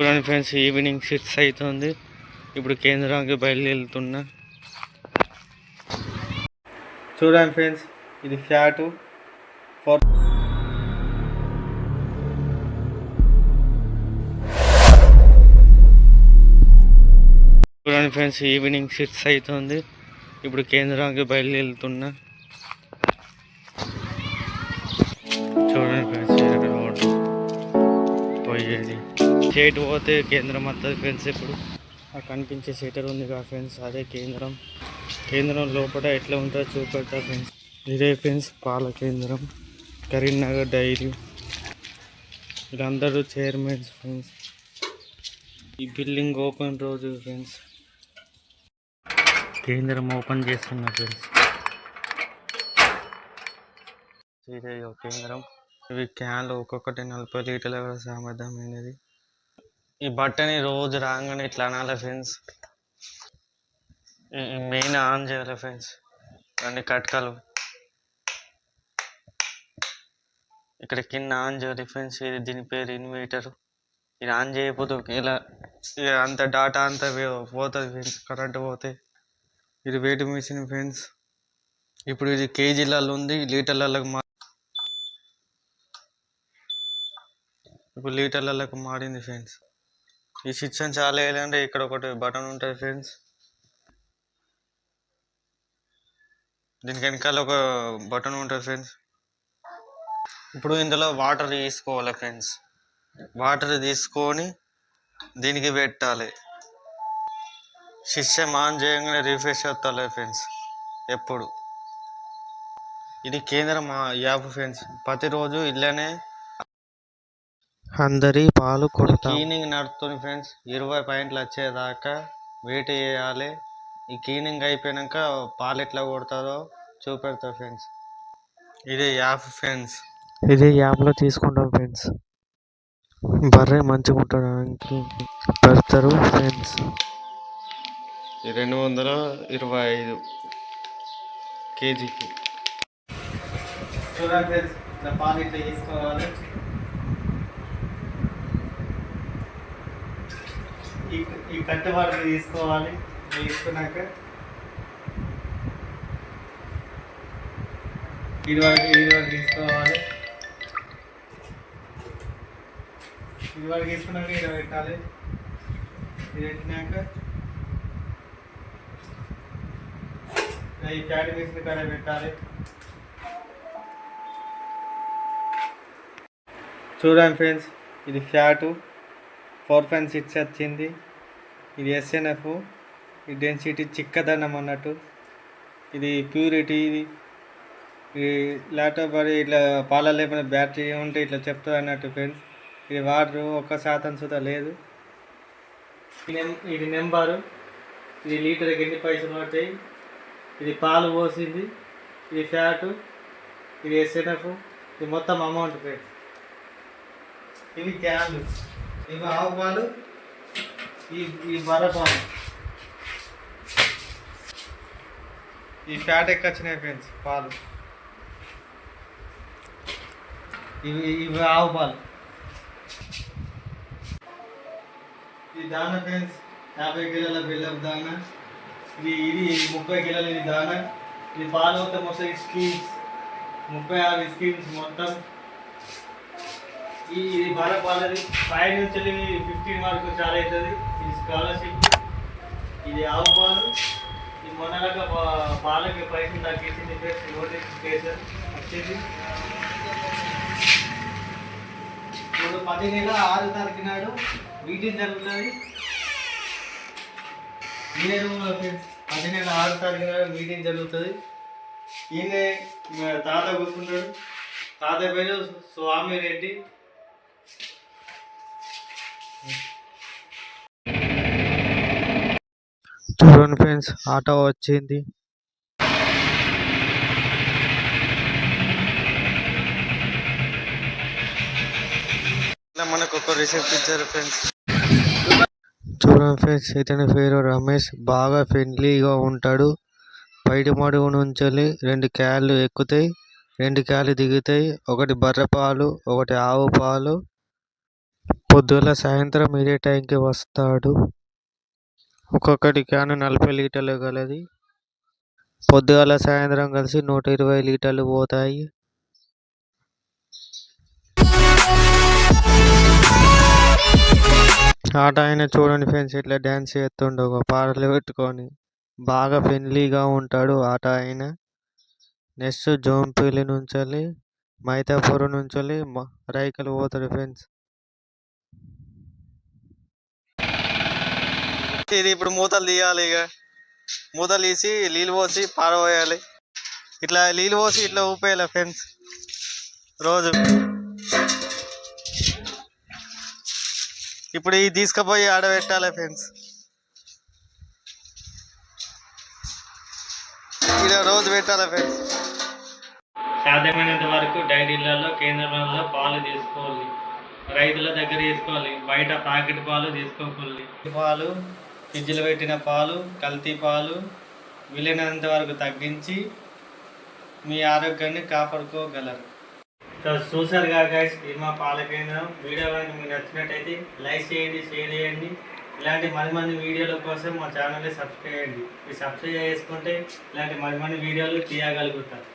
చూడండి friends evening six అవుతుంది ఇప్పుడు కేంద్రానికి బయలుదేరుతున్నా. చూడండి ఫ్రెండ్స్ ఇది ఫ్యాటు ఫోర్ చూడండి ఫ్రెండ్స్ ఈవినింగ్ సిక్స్ అవుతుంది ఇప్పుడు కేంద్రానికి బయలుదేరుతున్నా. చూడండి ఫ్రెండ్స్ రోడ్డు పోయేది. స్టేట్ పోతే కేంద్రం వస్తుంది ఫ్రెండ్స్ ఇప్పుడు ఆ కనిపించే సీటర్ ఉంది కదా ఫ్రెండ్స్ అదే కేంద్రం. కేంద్రం లోపల ఎట్లా ఉంటుందో చూపెడతా ఫ్రెండ్స్. ఇదే ఫ్రెండ్స్ పాల కేంద్రం కరీంనగర్ డైరీ. వీళ్ళందరూ చైర్మన్స్ ఫ్రెండ్స్. ఈ బిల్డింగ్ ఓపెన్ రోజు ఫ్రెండ్స్. కేంద్రం ఓపెన్ చేస్తున్నా ఫ్రెండ్స్. ఇదే కేంద్రం. ఇవి క్యాన్లు ఒక్కొక్కటి నలభై లీటర్ల సామర్థ్యమైనది. ఈ బట్టని రోజు రాగానే ఇట్లా అనాలి ఫ్రెండ్స్ మెయిన్ ఆన్ చేయాలి ఫ్రెండ్స్ అన్ని కట్కాలు. ఇక్కడ కింద ఆన్ చేయాలి ఫ్రెండ్స్ ఇది దీని పేరు ఇన్వర్టర్ ఇది ఆన్ చేయకపోతే ఇలా ఇక అంత డాటా అంతా పోతుంది ఫ్రెండ్స్ కరెంట్ పోతే. ఇది వెయిట్ మిషన్ ఫ్రెండ్స్ ఇప్పుడు ఇది కేజీలలో ఉంది లీటర్లకు మా ఇప్పుడు లీటర్లకు మారింది ఫ్రెండ్స్ ఈ స్విచ్ చాలా వేయాలంటే ఇక్కడ ఒకటి బటన్ ఉంటుంది ఫ్రెండ్స్. దీనికి వెనకాల ఒక బటన్ ఉంటుంది ఫ్రెండ్స్. ఇప్పుడు ఇందులో వాటర్ తీసుకోవాలి ఫ్రెండ్స్. వాటర్ తీసుకొని దీనికి పెట్టాలి. సిస్టమ్ ఆన్ చేయగానే రిఫ్రెష్ అవుతాలి ఫ్రెండ్స్ ఎప్పుడు. ఇది కేంద్రం ఆ- యాప్ ఫ్రెండ్స్. ప్రతిరోజు ఇలానే అందరి పాలు కొడతాం. క్లీనింగ్ నడుస్తుంది ఫ్రెండ్స్. ఇరవై పాయింట్లు వచ్చేదాకా వెయిట్ చేయాలి. ఈ క్లీనింగ్ అయిపోయాక పాలు ఎట్లా కొడతారో చూపెడతా ఫ్రెండ్స్. ఇదే యాప్ ఫ్రెండ్స్. ఇదే యాప్లో తీసుకుంటాం ఫ్రెండ్స్. బర్రె మంచిగా ఉండడానికి పెడతారు ఫ్రెండ్స్. రెండు వందల ఇరవై ఐదు కేజీకి. చూడండి ఫ్రెండ్స్ ఇట్లా పాలు ఇట్లా తీసుకోవాలి ఈ ఈ కట్టె వాటిని తీసుకోవాలి. తీసుకున్నాక. ఇది వరకు ఇది వరకు తీసుకోవాలి. ఇది వరకు తీసుకున్నాక ఇలా పెట్టాలి. ఇది పెట్టినాక. ఈ ప్యాడ్ మిషన్ కాడ పెట్టాలి. చూడండి ఫ్రెండ్స్ ఇది ఫ్యాటు. ఫోర్ పాయింట్ సిక్స్ వచ్చింది. ఇది ఎస్ఎన్ఎఫ్ ఈ డెన్సిటీ చిక్కదనం అన్నట్టు. ఇది ప్యూరిటీ ఇది. ఈ ల్యాప్టాప్ అది ఇట్లా పాల లేకుండా బ్యాటరీ ఉంటే ఇట్లా చెప్తుంది అన్నట్టు ఫ్రెండ్స్. ఇది వాటర్ ఒక్క శాతం సుధా లేదు. ఇది నెం- ఇది నెంబరు. ఇది లీటర్కి ఎన్ని పైసలు పడతాయి ఇది పాలు పోసింది. ఇది ఫ్యాటు. ఇది ఎస్ఎన్ఎఫ్ ఇది మొత్తం అమౌంట్ ఫ్రెండ్స్. ఇవి క్యాన్లు ఇవి ఆవు పాలు ఈ ఈ బర్ర పాలు. ఈ ఫ్యాట్ ఎక్కచ్చినాయి ఫ్రెండ్స్ పాలు. ఇవి ఇవి ఆవు పాలు. ఈ దాన ఫ్రెండ్స్ యాభై కిలోల బెల్లం దాన. ఇది ఇది ముప్పై కిలోల ఇది దాన. ఇది పాలు మొత్తం మొత్తం స్కీమ్స్ ముప్పై ఆరు స్కీమ్స్ మొత్తం. ఈ ఇది బాగా వాళ్ళది. ఫైవ్ నుంచి ఫిఫ్టీన్ వరకు చాలా అవుతుంది. ఇది స్కాలర్షిప్ ఇది ఆవు పాలు. ఈ మొన్నలాగా పాలకి పైసలు తగ్గించింది ప్లస్ నోటిఫికేషన్ వచ్చేది. ఇప్పుడు పది నెల ఆరు తారీఖు నాడు మీటింగ్ జరుగుతుంది. ఇదే రూమ్లో పది నెల ఆరు తారీఖు నాడు మీటింగ్ జరుగుతుంది. ఈయన తాత కూర్చున్నాడు. తాత పేరు స్వామి రెడ్డి చూడండి ఫ్రెండ్స్ ఆటో వచ్చింది. మనకు ఒక రిసిప్ట్ ఇచ్చారు ఫ్రెండ్స్. చూడండి ఫ్రెండ్స్ ఇతని పేరు రమేష్. బాగా ఫ్రెండ్లీగా ఉంటాడు. బయట మడుగు నుంచి రెండు క్యాన్లు ఎక్కుతాయి రెండు క్యాన్లు దిగుతాయి. ఒకటి బర్రె పాలు ఒకటి ఆవు పాలు. పొద్దుల సాయంత్రం ఇదే టైంకి వస్తాడు. ఒక్కొక్కటి క్యాను నలభై లీటర్లు గలది. పొద్దుగాల సాయంత్రం కలిసి నూట ఇరవై లీటర్లు పోతాయి. ఆట ఆయన చూడండి ఫ్రెండ్స్ ఇట్లా డ్యాన్స్ చేస్తుండు ఒక పాటలు పెట్టుకొని. బాగా ఫ్రెండ్లీగా ఉంటాడు ఆట ఆయన నెక్స్ట్ జోంపల్లి నుంచి మైతాపూర్ నుంచి రైకలు పోతాడు ఫ్రెండ్స్. ఇది ఇప్పుడు మూతలు తీయాలి ఇక. మూతలు తీసి నీళ్ళు పోసి పారబోయాలి. ఇట్లా నీళ్ళు పోసి ఇట్లా ఊపేయాలి ఫ్రెండ్స్. రోజు. ఇప్పుడు ఇది తీసుకుపోయి ఆడబెట్టాలి ఫ్రెండ్స్. ఇలా రోజు పెట్టాలి ఫ్రెండ్స్. సాధ్యమైనంత వరకు డైరీలలో కేంద్రాలలో పాలు తీసుకోవాలి. రైతుల దగ్గర తీసుకోవాలి. బయట ప్యాకెట్ పాలు తీసుకోకూడదు. పాలు ఫ్రిడ్జ్లో పెట్టిన పాలు కల్తీ పాలు వీలైనంత వరకు తగ్గించి మీ ఆరోగ్యాన్ని కాపాడుకోగలరు. సో చూసారు గైస్ ఇది మా పాల కేంద్రం వీడియో కనుక మీకు నచ్చినట్టయితే లైక్ చేయండి షేర్ చేయండి. ఇలాంటి మరి మంది వీడియోల కోసం మా ఛానల్ని సబ్స్క్రైబ్ చేయండి. మీరు సబ్స్క్రైబ్ చేసుకుంటే ఇలాంటి మరి మంది వీడియోలు తీయగలుగుతారు.